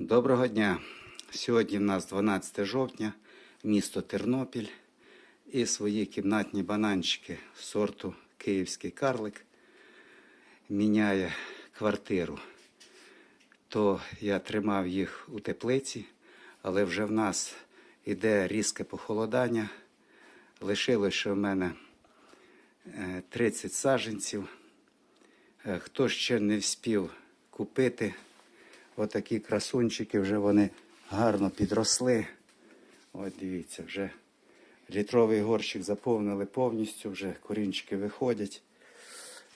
Доброго дня! Сьогодні в нас 12 жовтня, місто Тернопіль і свої кімнатні бананчики сорту Київський карлик міняє квартиру. То я тримав їх у теплиці, але вже в нас іде різке похолодання. Лишилось ще в мене е, 30 саджанців. Е, Хто ще не вспів купити, отакі красунчики вже вони гарно підросли. От дивіться, вже літровий горщик заповнили повністю, вже корінчики виходять.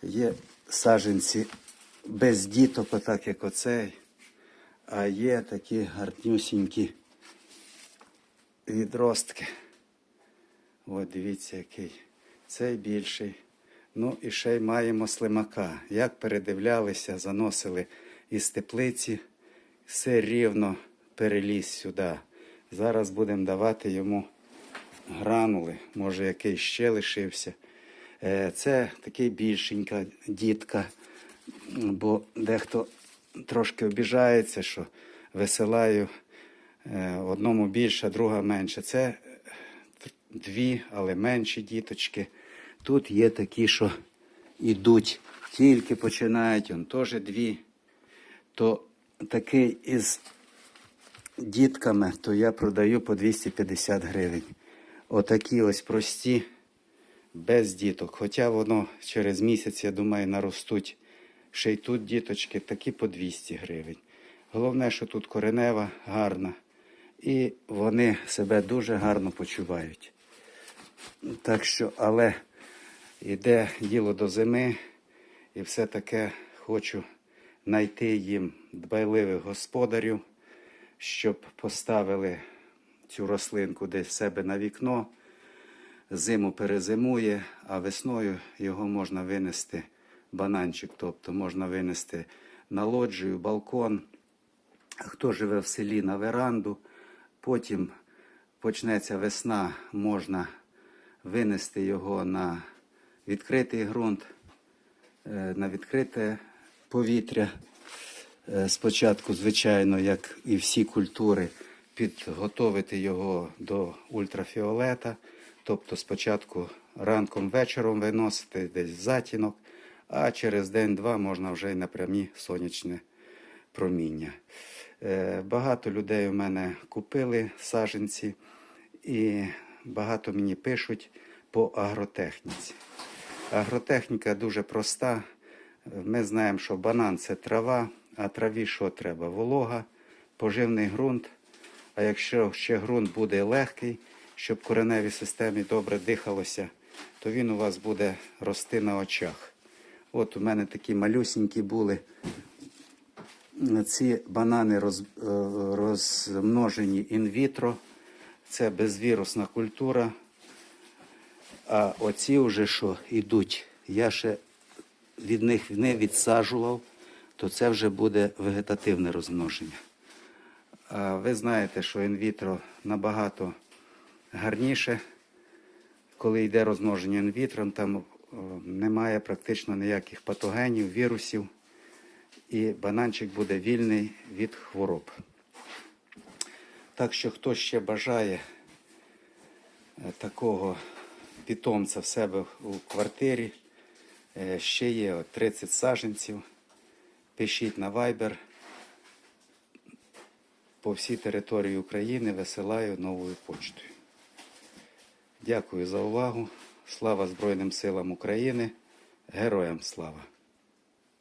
Є саджанці без діток, отак як оцей, а є такі гарнюсінькі відростки. От дивіться, який. Цей більший. Ну і ще й маємо слимака. Як передивлялися, заносили із теплиці, все рівно переліз сюди. Зараз будемо давати йому гранули, може який ще лишився. Е, Це такий більшенька дітка, бо дехто трошки обіжається, що висилаю е, одному більше, друга менше. Це дві, але менші діточки. Тут є такі, що йдуть, тільки починають, он теж дві. То такий із дітками, то я продаю по 250 гривень. Отакі ось прості, без діток. Хоча воно через місяць, я думаю, наростуть. Ще й тут діточки, такі по 200 гривень. Головне, що тут коренева гарна. І вони себе дуже гарно почувають. Так що, але йде діло до зими, і все таке хочу знайти їм дбайливих господарів, щоб поставили цю рослинку десь в себе на вікно. Зиму перезимує, а весною його можна винести бананчик, тобто можна винести на лоджію, балкон. Хто живе в селі на веранду, потім почнеться весна, можна винести його на відкритий ґрунт, е, на відкрите повітря. Е, Спочатку, звичайно, як і всі культури, підготовити його до ультрафіолета, тобто спочатку ранком вечором виносити десь в затінок, а через день-два можна вже й на прямі сонячне проміння. Е, Багато людей у мене купили саженці і багато мені пишуть по агротехніці. Агротехніка дуже проста. Ми знаємо, що банан це трава, а траві що треба? Волога, поживний ґрунт. А якщо ще ґрунт буде легкий, щоб кореневій системі добре дихалося, то він у вас буде рости на очах. От у мене такі малюсінькі були. Ці банани роз, е, розмножені інвітро. Це безвірусна культура. А оці вже що йдуть, я ще від них не відсаджував, то це вже буде вегетативне розмноження. А ви знаєте, що інвітро набагато гарніше, коли йде розмноження інвітро, там немає практично ніяких патогенів, вірусів, і бананчик буде вільний від хвороб. Так що, хто ще бажає е, такого питомця в себе у квартирі, ще є 30 саженців. Пишіть на Viber. По всій території України висилаю новою почтою. Дякую за увагу. Слава Збройним силам України. Героям слава!